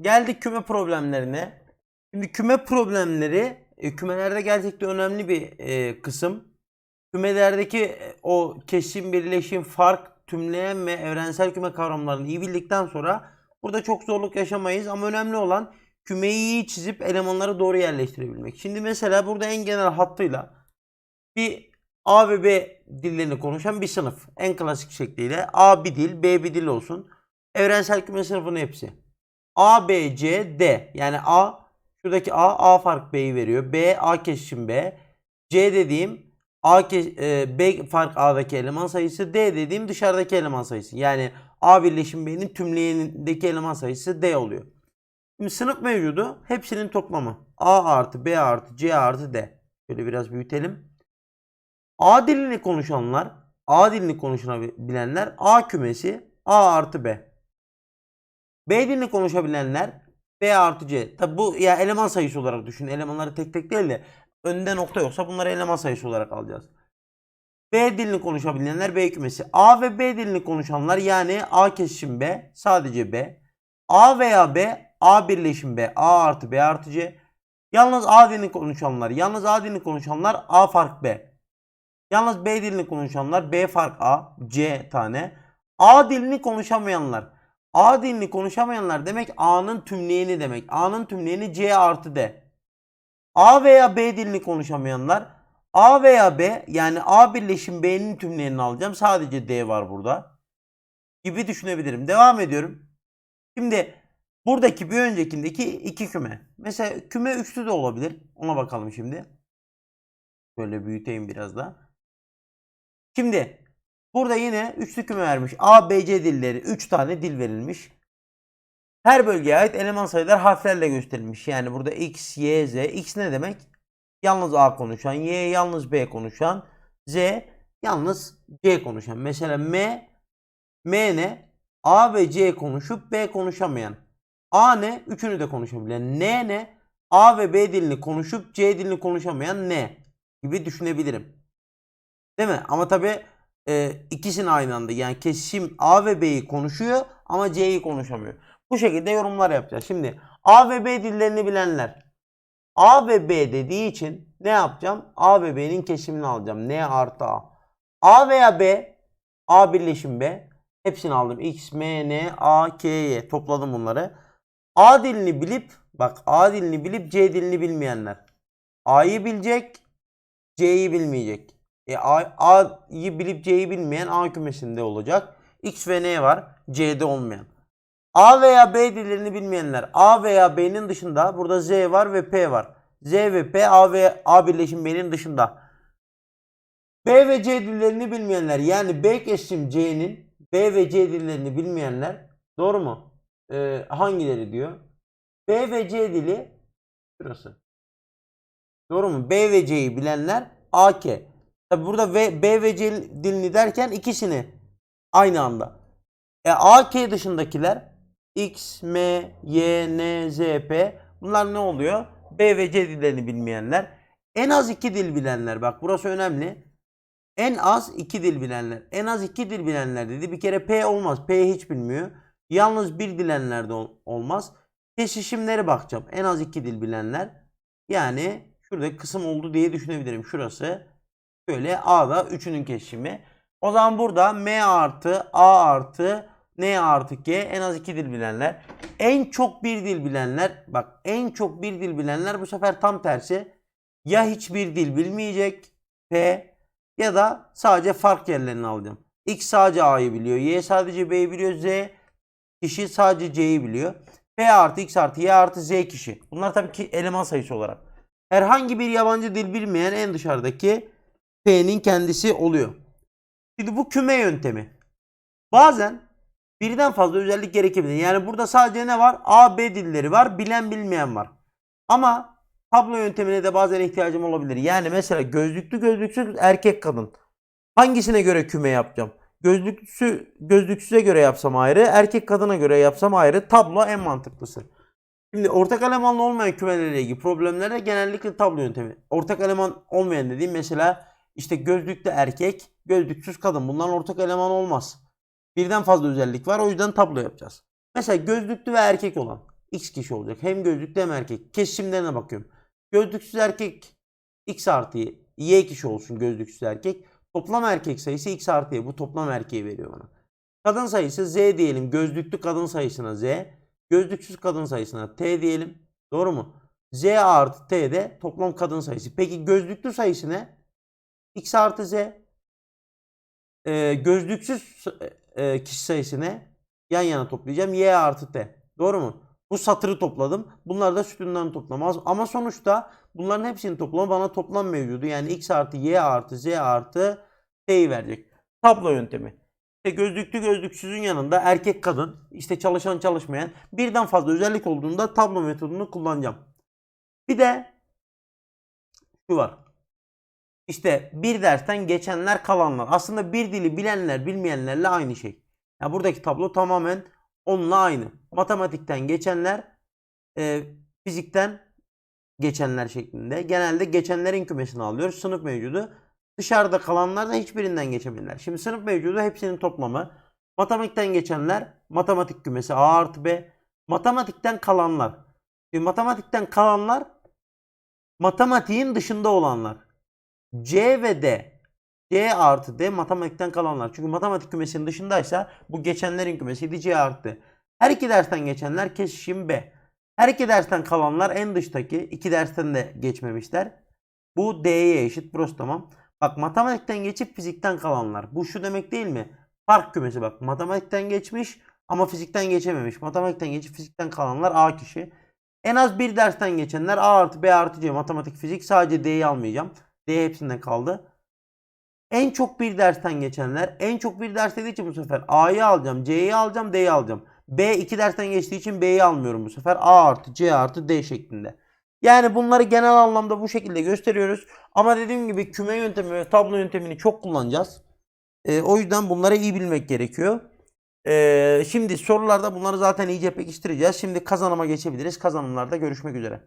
geldik küme problemlerine. Şimdi küme problemleri e, kümelerde gerçekten önemli bir e, kısım. Kümelerdeki e, o kesim, birleşim, fark, tümleyen ve evrensel küme kavramlarını iyi bildikten sonra burada çok zorluk yaşamayız ama önemli olan kümeyi iyi çizip elemanları doğru yerleştirebilmek. Şimdi mesela burada en genel hattıyla bir A ve B dillerini konuşan bir sınıf. En klasik şekliyle A bir dil, B bir dil olsun. Evrensel küme sınıfının hepsi. A, B, C, D. Yani A, şuradaki A, A fark B'yi veriyor. B, A kesişim B. C dediğim A ke- e, B fark A'daki eleman sayısı. D dediğim dışarıdaki eleman sayısı. Yani A birleşim B'nin tümleyenindeki eleman sayısı D oluyor. Şimdi sınıf mevcudu hepsinin toplamı. A artı B artı C artı D. Şöyle biraz büyütelim. A dilini konuşanlar, A dilini konuşabilenler A kümesi A artı B. B dilini konuşabilenler B artı C. Tabi bu ya eleman sayısı olarak düşün. Elemanları tek tek değil de önde nokta yoksa bunları eleman sayısı olarak alacağız. B dilini konuşabilenler B kümesi. A ve B dilini konuşanlar yani A kesişim B sadece B. A veya B A birleşim B A artı B artı C. Yalnız A dilini konuşanlar yalnız A dilini konuşanlar A fark B. Yalnız B dilini konuşanlar B fark A C tane. A dilini konuşamayanlar A dilini konuşamayanlar demek A'nın tümleyeni demek. A'nın tümleyeni C artı D. A veya B dilini konuşamayanlar A veya B yani A birleşim B'nin tümleyenini alacağım. Sadece D var burada. Gibi düşünebilirim. Devam ediyorum. Şimdi buradaki bir öncekindeki iki küme. Mesela küme üçlü de olabilir. Ona bakalım şimdi. Böyle büyüteyim biraz da. Şimdi Burada yine üçlü küme vermiş. A, B, C dilleri 3 tane dil verilmiş. Her bölgeye ait eleman sayılar harflerle gösterilmiş. Yani burada X, Y, Z. X ne demek? Yalnız A konuşan. Y yalnız B konuşan. Z yalnız C konuşan. Mesela M, M ne? A ve C konuşup B konuşamayan. A ne? Üçünü de konuşabilen. N ne? A ve B dilini konuşup C dilini konuşamayan N gibi düşünebilirim. Değil mi? Ama tabi e, ikisini aynı anda yani kesişim A ve B'yi konuşuyor ama C'yi konuşamıyor. Bu şekilde yorumlar yapacağız. Şimdi A ve B dillerini bilenler A ve B dediği için ne yapacağım? A ve B'nin kesişimini alacağım. N artı A. A veya B A birleşim B hepsini aldım. X, M, N, A, K, Y topladım bunları. A dilini bilip bak A dilini bilip C dilini bilmeyenler. A'yı bilecek C'yi bilmeyecek. E, A- A'yı bilip C'yi bilmeyen A kümesinde olacak. X ve N var. C'de olmayan. A veya B dillerini bilmeyenler. A veya B'nin dışında burada Z var ve P var. Z ve P A ve A birleşim B'nin dışında. B ve C dillerini bilmeyenler yani B kesişim C'nin B ve C dillerini bilmeyenler doğru mu? Ee, hangileri diyor? B ve C dili şurası. Doğru mu? B ve C'yi bilenler AK. Tabi burada v, B ve C dilini derken ikisini aynı anda. E, AK dışındakiler X, M, Y, N, Z, P bunlar ne oluyor? B ve C dillerini bilmeyenler. En az iki dil bilenler. Bak burası önemli. En az iki dil bilenler. En az iki dil bilenler dedi. Bir kere P olmaz. P hiç bilmiyor. Yalnız bir bilenler de ol- olmaz. Kesişimlere bakacağım. En az iki dil bilenler. Yani şurada kısım oldu diye düşünebilirim. Şurası. Şöyle A'da üçünün kesişimi. O zaman burada M artı A artı N artı G en az iki dil bilenler. En çok bir dil bilenler bak en çok bir dil bilenler bu sefer tam tersi. Ya hiçbir dil bilmeyecek P ya da sadece fark yerlerini alacağım. X sadece A'yı biliyor. Y sadece B'yi biliyor. Z kişi sadece C'yi biliyor. P artı X artı Y artı Z kişi. Bunlar tabii ki eleman sayısı olarak. Herhangi bir yabancı dil bilmeyen en dışarıdaki P'nin kendisi oluyor. Şimdi bu küme yöntemi. Bazen birden fazla özellik gerekebilir. Yani burada sadece ne var? A, B dilleri var. Bilen bilmeyen var. Ama tablo yöntemine de bazen ihtiyacım olabilir. Yani mesela gözlüklü gözlüksüz erkek kadın. Hangisine göre küme yapacağım? Gözlüksü, gözlüksüze göre yapsam ayrı, erkek kadına göre yapsam ayrı. Tablo en mantıklısı. Şimdi ortak elemanlı olmayan kümelerle ilgili problemlerde genellikle tablo yöntemi. Ortak eleman olmayan dediğim mesela işte gözlüklü erkek, gözlüksüz kadın. Bundan ortak eleman olmaz. Birden fazla özellik var. O yüzden tablo yapacağız. Mesela gözlüklü ve erkek olan. X kişi olacak. Hem gözlüklü hem erkek. Kesişimlerine bakıyorum. Gözlüksüz erkek X artı Y, Y kişi olsun gözlüksüz erkek. Toplam erkek sayısı X artı Y. Bu toplam erkeği veriyor bana. Kadın sayısı Z diyelim. Gözlüklü kadın sayısına Z. Gözlüksüz kadın sayısına T diyelim. Doğru mu? Z artı T de toplam kadın sayısı. Peki gözlüklü sayısı ne? X artı Z. Ee, gözlüksüz e, kişi sayısı ne? Yan yana toplayacağım. Y artı T. Doğru mu? Bu satırı topladım. Bunlar da sütundan toplamaz. Ama sonuçta bunların hepsinin toplamı bana toplam mevcudu. Yani X artı Y artı Z artı T'yi verecek. Tablo yöntemi. İşte gözlüklü gözlüksüzün yanında erkek kadın, işte çalışan çalışmayan birden fazla özellik olduğunda tablo metodunu kullanacağım. Bir de şu var. İşte bir dersten geçenler kalanlar. Aslında bir dili bilenler bilmeyenlerle aynı şey. Yani buradaki tablo tamamen onunla aynı. Matematikten geçenler, e, fizikten geçenler şeklinde. Genelde geçenlerin kümesini alıyoruz. Sınıf mevcudu. Dışarıda kalanlar da hiçbirinden geçebilirler. Şimdi sınıf mevcudu hepsinin toplamı. Matematikten geçenler matematik kümesi A artı B. Matematikten kalanlar. Şimdi matematikten kalanlar matematiğin dışında olanlar. C ve D. C artı D matematikten kalanlar. Çünkü matematik kümesinin dışındaysa bu geçenlerin kümesiydi C artı. Her iki dersten geçenler kesişim B. Her iki dersten kalanlar en dıştaki. iki dersten de geçmemişler. Bu D'ye eşit. Burası tamam. Bak matematikten geçip fizikten kalanlar. Bu şu demek değil mi? Fark kümesi bak. Matematikten geçmiş ama fizikten geçememiş. Matematikten geçip fizikten kalanlar A kişi. En az bir dersten geçenler A artı B artı C matematik fizik. Sadece D'yi almayacağım. D hepsinden kaldı. En çok bir dersten geçenler. En çok bir ders dediği için bu sefer A'yı alacağım. C'yi alacağım. D'yi alacağım. B iki dersten geçtiği için B'yi almıyorum bu sefer. A artı C artı D şeklinde. Yani bunları genel anlamda bu şekilde gösteriyoruz. Ama dediğim gibi küme yöntemi ve tablo yöntemini çok kullanacağız. Ee, o yüzden bunları iyi bilmek gerekiyor. Ee, şimdi sorularda bunları zaten iyice pekiştireceğiz. Şimdi kazanıma geçebiliriz. Kazanımlarda görüşmek üzere.